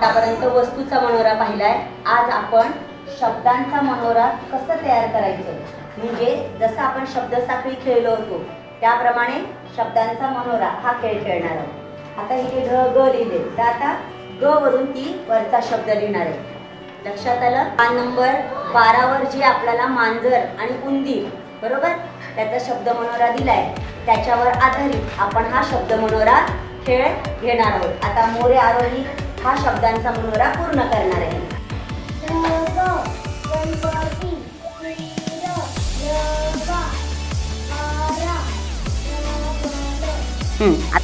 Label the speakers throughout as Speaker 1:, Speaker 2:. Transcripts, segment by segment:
Speaker 1: आतापर्यंत वस्तूचा मनोरा पाहिलाय. आज आपण शब्दांचा मनोरा कसं तयार करायचं? म्हणजे जसं आपण शब्दसाखळी खेळलो होतो त्याप्रमाणे शब्दांचा मनोरा हा खेळ खेळणार आहोत. आता इथे ढ ग लिहिले तर आता ग वरून ती वरचा शब्द लिहिणार आहे. लक्षात आलं? पान नंबर बारावर जे आपल्याला मांजर आणि उंदीर बरोबर? त्याचा शब्द मनोरा दिलाय. त्याच्यावर आधारित आपण हा शब्द मनोरा खेळ घेणार आहोत. आता मोरे आरोही हा शब्दांचा मनोरा पूर्ण करणार आहे. हम्म,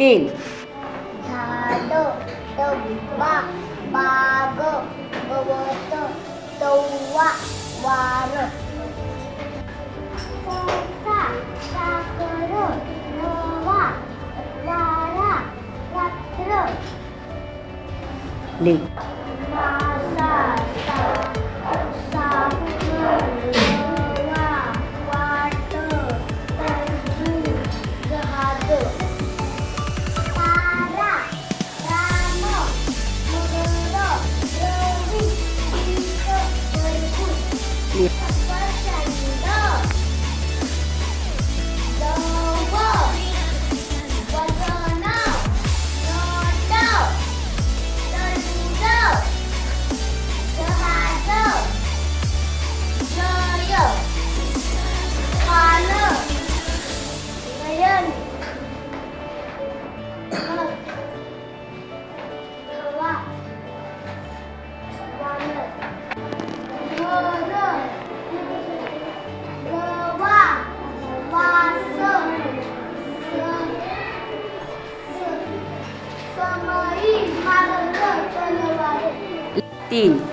Speaker 2: Pin. Satu, dua, bago, boboto, tua, waro.
Speaker 1: Kota,
Speaker 2: sakuro,
Speaker 1: 力。
Speaker 2: Martín.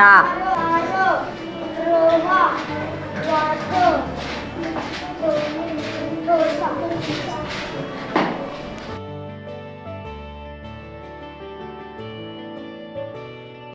Speaker 1: 나.